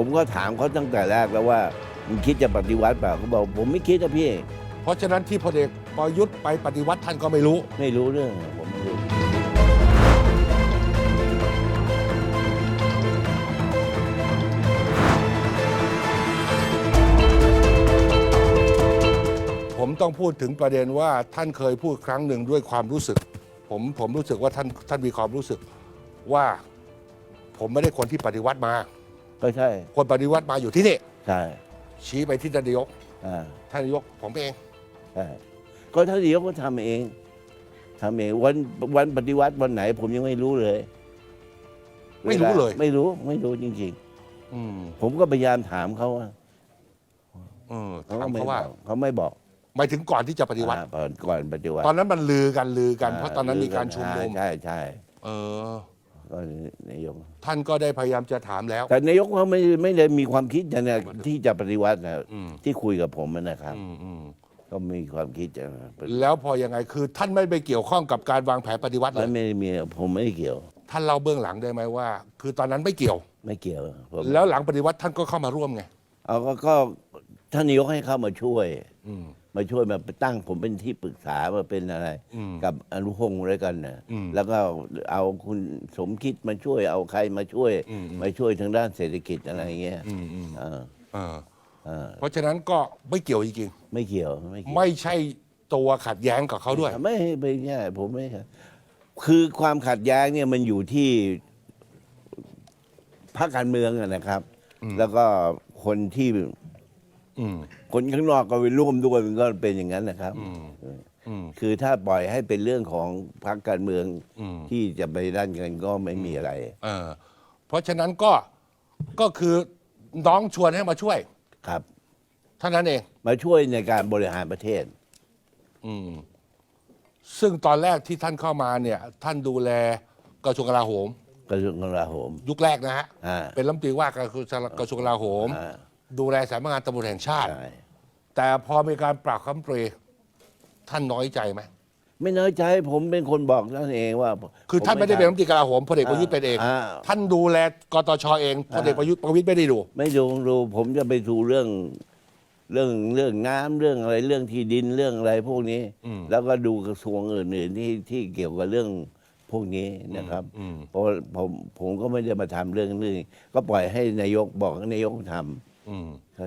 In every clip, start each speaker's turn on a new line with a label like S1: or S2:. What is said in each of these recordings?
S1: ผมก็ถามเขาตั้งแต่แรกแล้วว่ามึงคิดจะปฏิวัติเปล่าเขาบอกผมไม่คิดนะพี่
S2: เพราะฉะนั้นที่พลเอกประยุทธ์ไปปฏิวัติท่านก็ไม่รู้
S1: ไม่รู้เรื่องอะผมไม่รู้
S2: ผมต้องพูดถึงประเด็นว่าท่านเคยพูดครั้งหนึ่งด้วยความรู้สึก ผมผมรู้สึกว่าท่านท่านมีความรู้สึกว่าผมไม่ได้คนที่ปฏิวัติมา
S1: ก็ใช่
S2: คนปฏิวัติมาอยู่ที่นี่
S1: ใช่
S2: ชี้ไปที่ท่านนายก
S1: อ่า
S2: ท่านนายกผมเอง
S1: ใช่ก็ท่านนายกก็ทำเองทำเองวันวันปฏิวัติวันไหน ผมยังไม่รู้เลย
S2: ไม่รู้เลย
S1: ไม่รู้ไม่รู้จริง
S2: อืม
S1: ๆ ผมก็พยายามถามเขาอะ
S2: เออ
S1: เขา
S2: ถา
S1: ก็
S2: ม
S1: ไม่
S2: เขา
S1: บ
S2: ว่า
S1: อกเขาไม่บอก
S2: หมายถึงก่อนที่จะปฏิวัติ
S1: อ่าก่อนก่อนปฏิวัติ
S2: ตอนนั้นมันลือกันลือกัน
S1: อ่
S2: เพราะตอนนั้นมีการชุมนุม
S1: ใช่ใช่
S2: เออ
S1: ก็นายก
S2: ท่านก็ได้พยายามจะถามแล้ว
S1: แต่นายกเขาไม่ไม่ได้มีความคิดจะเนี่ยที่จะปฏิวัตินะที่คุยกับผมนะครับ
S2: อืมอืม
S1: ก็มีความคิดจะ
S2: แล้วพอยังไงคือ ท่านไม่ไปเกี่ยวข้องกับการวางแผนปฏิวัติเล
S1: ไม่
S2: ย
S1: ไม่มีผมไม่เกี่ยว
S2: ท่านเล่าเบื้องหลังได้ไหมว่า คือตอนนั้นไม่เกี่ยว
S1: ไม่เกี่ยวผม
S2: แล้วหลังปฏิวัติท่านก็เข้ามาร่วมไง
S1: เอาก็ก็ท่านนายกให้เข้ามาช่วย
S2: อืม
S1: มาช่วยมาตั้งผมเป็นที่ปรึกษามาเป็นอะไร
S2: อืม
S1: กับอนุพงศ์ด้วยกันนะ
S2: อืม
S1: แล้วก็เอาคุณสมคิดมาช่วยเอาใครมาช่วย
S2: อืมอืม
S1: มาช่วยทางด้านเศรษฐกิจอะไรเงี้ย
S2: อืมอืม
S1: เออ
S2: เออ
S1: เออ
S2: เพราะฉะนั้นก็ไม่เกี่ยวจริง
S1: ไม่เกี่ยวไม่
S2: ๆ
S1: เกี่ยว
S2: ไม่ใช่ตัวขัดแย้งกับเขาด้วย
S1: ไม่ไม่ใช่ผมไม่คือความขัดแย้งเนี่ยมันอยู่ที่พรรคการเมืองอะนะครับ แล้วก็คนที่
S2: อืม
S1: คนข้างนอกก็ไปร่วมด้วยมันก็เป็นอย่างนั้นนะครับ
S2: อืมอืม
S1: คือถ้าปล่อยให้เป็นเรื่องของพรรคการเมือง
S2: อืม
S1: ที่จะไปด้านกันก็ไม่มีอะไร
S2: เออเพราะฉะนั้นก็ก็คือน้องชวนให้มาช่วย
S1: ครับ
S2: เท่านั้นเอง
S1: มาช่วยในการบริหารประเทศ
S2: อืม ซึ่งตอนแรกที่ท่านเข้ามาเนี่ย ท่านดูแลกระทรวงกลาโหม
S1: กระทรวงกลาโหม
S2: ยุคแรกนะฮะ
S1: อ่า
S2: เป็นรัฐมนตรีว่าการกระทรวงกระทรวงกลาโหม
S1: อ่า
S2: ดูแลสำนักงานตำรวจแห่งชาติ
S1: ใช่
S2: แต่พอมีการปรับคำเปรท่านน้อยใจไหม
S1: ไม่น้อยใจผมเป็นคนบอกท่านเองว่า
S2: คือท่านไม่ได้เป็นรัฐมนตรีกลาโหมพลเอกประยุทธ์เป็นเอง
S1: อ่า
S2: ท่านดูแลกตชเองพลเอกประยุทธ์ประวิตรไม่ได้ดู
S1: ไม่ดูดูผมจะไปดูเรื่องเรื่องเรื่องน้ำเรื่องอะไรเรื่องที่ดินเรื่องอะไรพวกนี้
S2: อืม
S1: แล้วก็ดูกระทรวงอื่นๆที่ที่เกี่ยวกับเรื่องพวกนี้นะครับ
S2: อืม
S1: เพราะผมผมก็ไม่ได้มาทำเรื่องนี้ก็ปล่อยให้นายกบอกให้นายกท
S2: อืมำ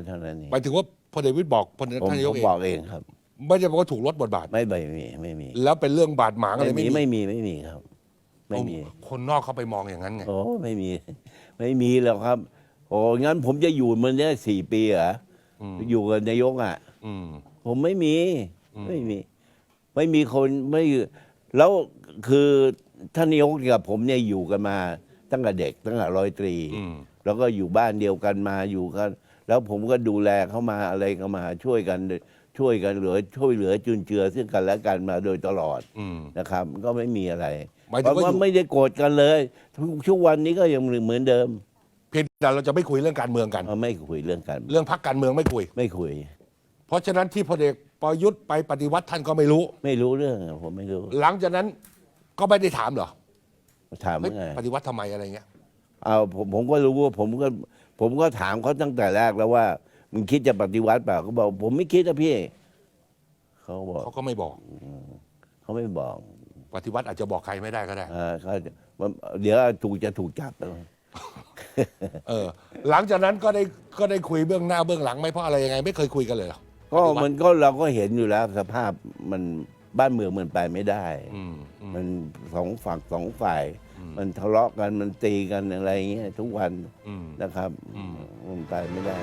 S1: เท่านั้นเอง
S2: หมายถึงว่าพลเอกประวิตรบอกพล
S1: ผม
S2: ท่านนาย
S1: ผ
S2: ก
S1: ม
S2: เอง
S1: บอกเองครับ
S2: ไม่ได้บอกว่าถูกลดบทบาท
S1: ไม่ไม่มีไม่มี
S2: แล้วเป็นเรื่องบาดหมางอะไร
S1: ไม่มี
S2: ไม่มี
S1: ไม่มีไม่มีครับ ไม่มี
S2: คนนอกเขาไปมองอย่างนั้นไง
S1: โอ้ไม่มี ไม่มีแล้วครับ โอ้งั้นผมจะอยู่มันได้สี่ปีเหรออ
S2: ม
S1: อยู่กับนายกอะ
S2: อืม
S1: ผมไม่มี
S2: อืม
S1: ไม่มี ไม่มีคนไม่แล้วคือท่านนายกกับผมเนี่ยอยู่กันมา ตั้งแต่เด็กตั้งแต่ร้อยตรี
S2: อืม
S1: แล้วก็อยู่บ้านเดียวกันมาอยู่กัน แล้วผมก็ดูแลเขามาอะไรก็มาช่วยกันช่วยกันเหลือช่วยเหลือจุนเจือซึ่งกันและกันมาโดยตลอด
S2: อืม
S1: นะครับ ก็ไม่มีอะไร
S2: หมาย
S1: เพ
S2: ถึง
S1: ราะ
S2: ว่า
S1: ว่า
S2: อยู่
S1: ไม่ได้โกรธกันเลยทุกทุกวันนี้ก็ยังเหมือนเดิม
S2: เพียงแต่เราจะไม่คุยเรื่องการเมืองกัน
S1: เอาไม่คุยเรื่องกัน
S2: เรื่องพักการเมืองไม่คุย
S1: ไม่คุย
S2: เพราะฉะนั้นที่พลเอกประยุทธ์ไปปฏิวัติท่านก็ไม่รู้
S1: ไม่รู้เรื่องอะผมไม่รู้
S2: หลังจากนั้นก็ไม่ได้ถามเหรอ
S1: ถาม
S2: เฮ้ย
S1: ว่าไง
S2: ปฏิวัติทำไมอะไรเงี้ย
S1: เอาผมผมก็รู้ว่าผมก็ ผมก็ถามเขาตั้งแต่แรกแล้วว่ามึงคิดจะปฏิวัติเปล่าเขาบอก ผมไม่คิดนะพี่เขาบอก
S2: เขาก็ไม่บอก
S1: เขาไม่บอก
S2: ปฏิวัติอาจจะบอกใครไม่ได้ก็ได้
S1: เออเขาเดี๋ยวถูกจะถูกจับ
S2: เออ หลังจากนั้นก็ได้ก็ได้คุยเบื้องหน้าเบื้องหลังไหมเพราะอะไรยังไง ไม่เคยคุยกันเลยเหรอ
S1: ก็มันก็เราก็เห็นอยู่แล้ว สภาพมันบ้านเมืองมันไปไม่ได้
S2: อืมอืม
S1: มันสองฝั่งสองฝ่าย มันทะเลาะกันมันตีกันอะไรอย่างเงี้ยทุกวัน
S2: อืม
S1: นะครับ
S2: อืม
S1: มันไปไม่ได้